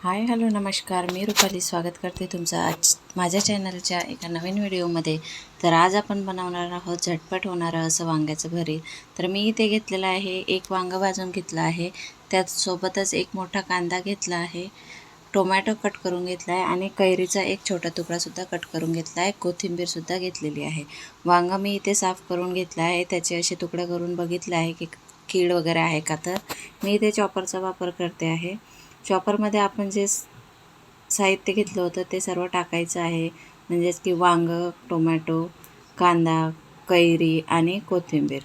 Hi hello नमस्कार. मी रुपाली स्वागत करते तुमचं आज माझ्या चॅनलच्या एका नवीन व्हिडिओमध्ये. तर आज आपण बनवणार आहोत झटपट होणारं असं वांग्याचं भरीत. तर मी इथे घेतलेलं आहे एक वांगं भाजून घेतलं आहे. त्याचसोबतच एक मोठा कांदा घेतला आहे. टोमॅटो कट करून घेतला आहे आणि कैरीचा एक छोटा तुकडासुद्धा कट करून घेतला आहे. कोथिंबीरसुद्धा घेतलेली आहे. वांगं मी इथे साफ करून घेतलं आहे. त्याचे असे तुकडे करून बघितले आहे की कीड वगैरे आहे का तर. मी इथे चॉपरचा वापर करते आहे. चॉपरमध्ये आपण जे साहित्य घेतलं होतं ते सर्व टाकायचं आहे. म्हणजेच की वांगं टोमॅटो कांदा कैरी आणि कोथिंबीर.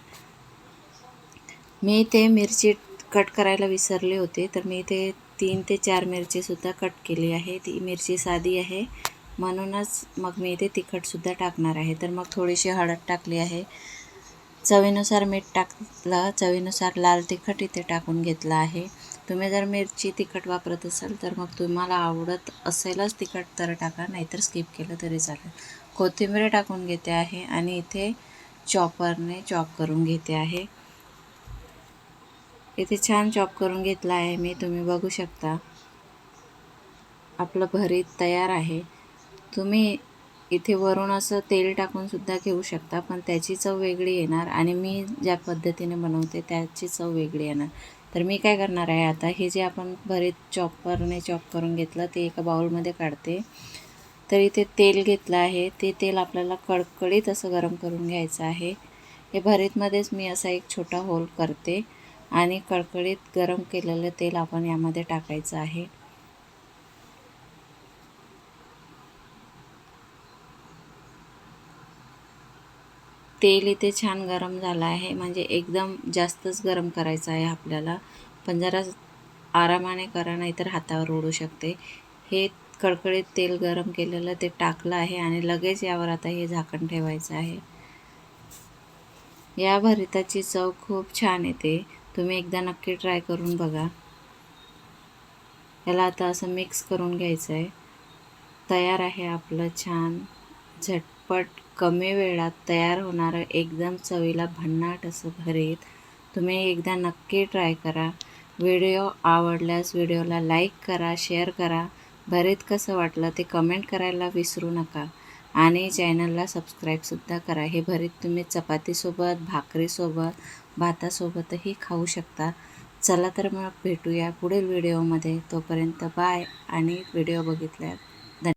मी ते मिरची कट करायला विसरले होते तर मी इथे तीन ते चार मिरचीसुद्धा कट केली आहे. ती मिरची साधी आहे. म्हणूनच मग मी इथे तिखटसुद्धा टाकणार आहे. तर मग थोडीशी हळद टाकली आहे. चवीनुसार मीठ टाकलं चवीनुसार लाल तिखट इथे टाकून घेतलं आहे. तुम्ही जर मिरची तिखट वापरत असाल तर मग तुम्हाला आवडत असेलच तिखट तर टाका नाहीतर स्किप केलं तरी चालेल. कोथिंबीर टाकून घेते आहे आणि इथे चॉपरने चॉप करून घेते आहे. इथे छान चॉप करून घेतला आहे मी तुम्ही बघू शकता. आपलं भरीत तयार आहे. तुम्ही इथे वरून असं तेल टाकून सुद्धा घेऊ शकता पण त्याची चव वेगळी येणार आणि मी ज्या पद्धतीने बनवते त्याची चव वेगळी येणार. तर मी काय करणार आहे आता हे जे आपण भरीत चॉपरने चॉप करून घेतलं ते एका बाउलमध्ये काढते. तर इथे तेल घेतलं आहे ते तेल आपल्याला कडकडीत असं गरम करून घ्यायचं आहे. हे भरीतमध्येच मी असा एक छोटा होल करते आणि कडकडीत गरम केलेलं तेल आपण यामध्ये टाकायचं आहे. तेल इथे छान गरम झालं आहे. म्हणजे एकदम जास्तच गरम करायचं आहे आपल्याला. पण जरा आरामाने करा नाहीतर हातावर उडू शकते. हे कडकडीत तेल गरम केलेलं ते टाकलं आहे आणि लगेच यावर आता हे झाकण ठेवायचं आहे. या भरिताची चव खूप छान येते. तुम्ही एकदा नक्की ट्राय करून बघा. याला आता असं मिक्स करून घ्यायचं आहे. तयार आहे आपलं छान झट झटपट कमी वेळात तयार होणारं एकदम चवीला भन्नाट असं भरीत तुम्ही एकदा नक्की ट्राय करा. व्हिडिओ आवडल्यास व्हिडिओला लाईक करा शेअर करा. भरीत कसं वाटलं ते कमेंट करायला विसरू नका. आणि चॅनलला सबस्क्राईबसुद्धा करा. हे भरीत तुम्ही चपातीसोबत भाकरीसोबत भातासोबतही खाऊ शकता. चला तर मग भेटूया पुढील व्हिडिओमध्ये. तोपर्यंत बाय. आणि व्हिडिओ बघितल्यात